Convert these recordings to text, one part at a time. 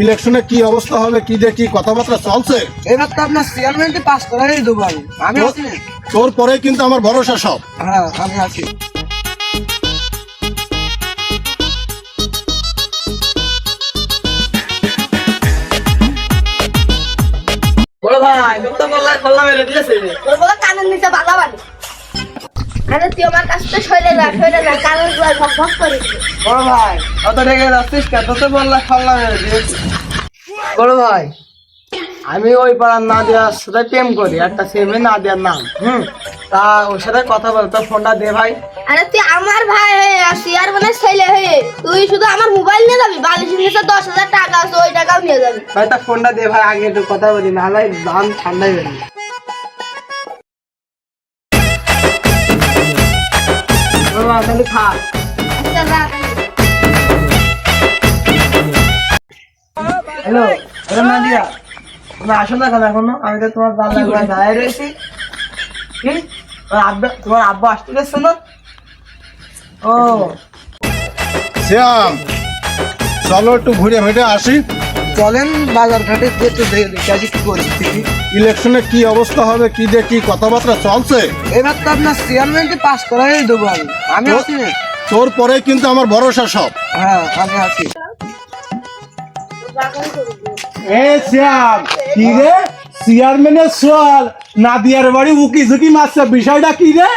ইলেকশনে কি অবস্থা হবে কি দেখি কথাবার্তা চলছে? এবার তো আপনার চেয়ারম্যানকে পাস করাই দেবো আমি আমি আছি না? তোর পরে কিন্তু আমার ভরসা সব। হ্যাঁ আমি আছি। বড় ভাই তো বললাম বললাম মেরে দিয়েছে তোর বলে কানের নিচে বাধা বানি আরে তুই আমার কাছ থেকে সরে যা সরে যা কানেরগুলো ভক ভক করে বড় ভাই অত রেগে যাচ্ছিস কেন? তো বড় ভাই আমি ওই পাড়ার নাদিয়ার সাথে প্রেম করি একটা সেমে নাদিয়ার নাম হুম? তা ওর সাথে কথা বলতো ফোনটা দে ভাই। আরে তুই আমার ভাই হয়ে আসি আর মানে ছেলে হয়ে। তুই শুধু আমার মোবাইল নিয়ে যাবি? বালিশের নিচে দশ হাজার টাকা আছে ওই টাকাও নিয়ে যাবি। ভাই তা ফোনটা দে ভাই আগে একটু কথা বলি না হলে দাম ঠান্ডাই বেরিয়ে তাহলে থাক রাখ। হ্যালো নাদিয়া। তুমি আসো না কেন এখনও? আমি তো তোমার দাদা ঘরে দাঁড়ায় রয়েছি। কি? তোমার আব্বা তোমার আব্বা আসতে পারছ না? ও। শ্যাম চলো একটু ঘুরে ফেটে আসি। চলেন বাজার ঘাটে একটু দেখে কি ইলেকশনে কি অবস্থা হবে কি দেখি কথাবার্তা চলছে? এবার তো আপনার চেয়ারম্যানকে পাস করাই দেবো আমি। আমি তো- আছি না। তোর পরে কিন্তু আমার ভরসা সব। হ্যাঁ আমি আছি এ শ্যাম কি রে? চেয়ারম্যানের সোয়াল নাদিয়ার বাড়ি উকি ঝুঁকি মারছে বিষয়টা কি রে?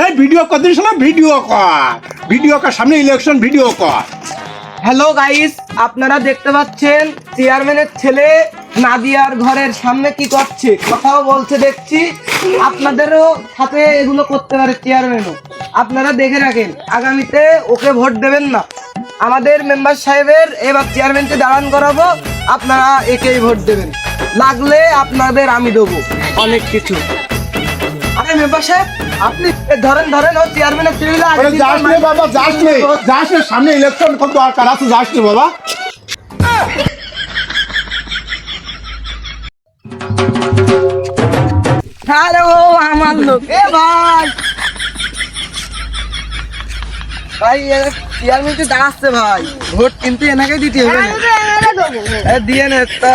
এই ভিডিও কদিন সময় ভিডিও কর ভিডিও কর সামনে ইলেকশন ভিডিও কর হ্যালো গাইস আপনারা দেখতে পাচ্ছেন চেয়ারম্যানের ছেলে নাদিয়ার ঘরের সামনে কি করছে? কথাও বলছে, দেখছি। আপনাদেরও সাথে এগুলো করতে পারে চেয়ারম্যানও আপনারা দেখে রাখেন, আগামীতে ওকে ভোট দেবেন না। আমাদের মেম্বার সাহেবের এবার চেয়ারম্যানকে দাঁড়ান করাবো, আপনারা একেই ভোট দেবেন। লাগলে আপনাদের আমি দেবো। অনেক কিছু। আরে মেম্বার সাহেব আপনি ধরেন ধরেন ও চেয়ারম্যানের ছেলে আরে যাস নে বাবা যাস নে যাস নে সামনে ইলেকশন কত দরকার আছে যাস নে বাবা আরে ও আমার লোক এ ভাই ভাই চেয়ারম্যান তো দাঁড়াচ্ছে ভাই ভোট কিন্তু এনাকে দিতে হবে দিয়ে নে তা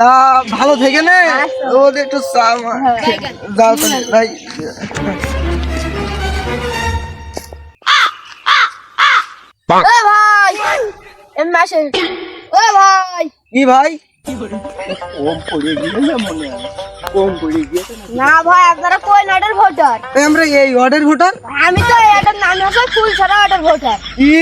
তা ভালো থেকে নে। ও একটু চা যাও ভাই। ভাই! কি মনে হয়? না? ভাই আপনারা ভোটার? আমরা এই ভোটার? আমি তো এটার নাম হচ্ছে ফুল ছাড়া ওটার ভোটার। কি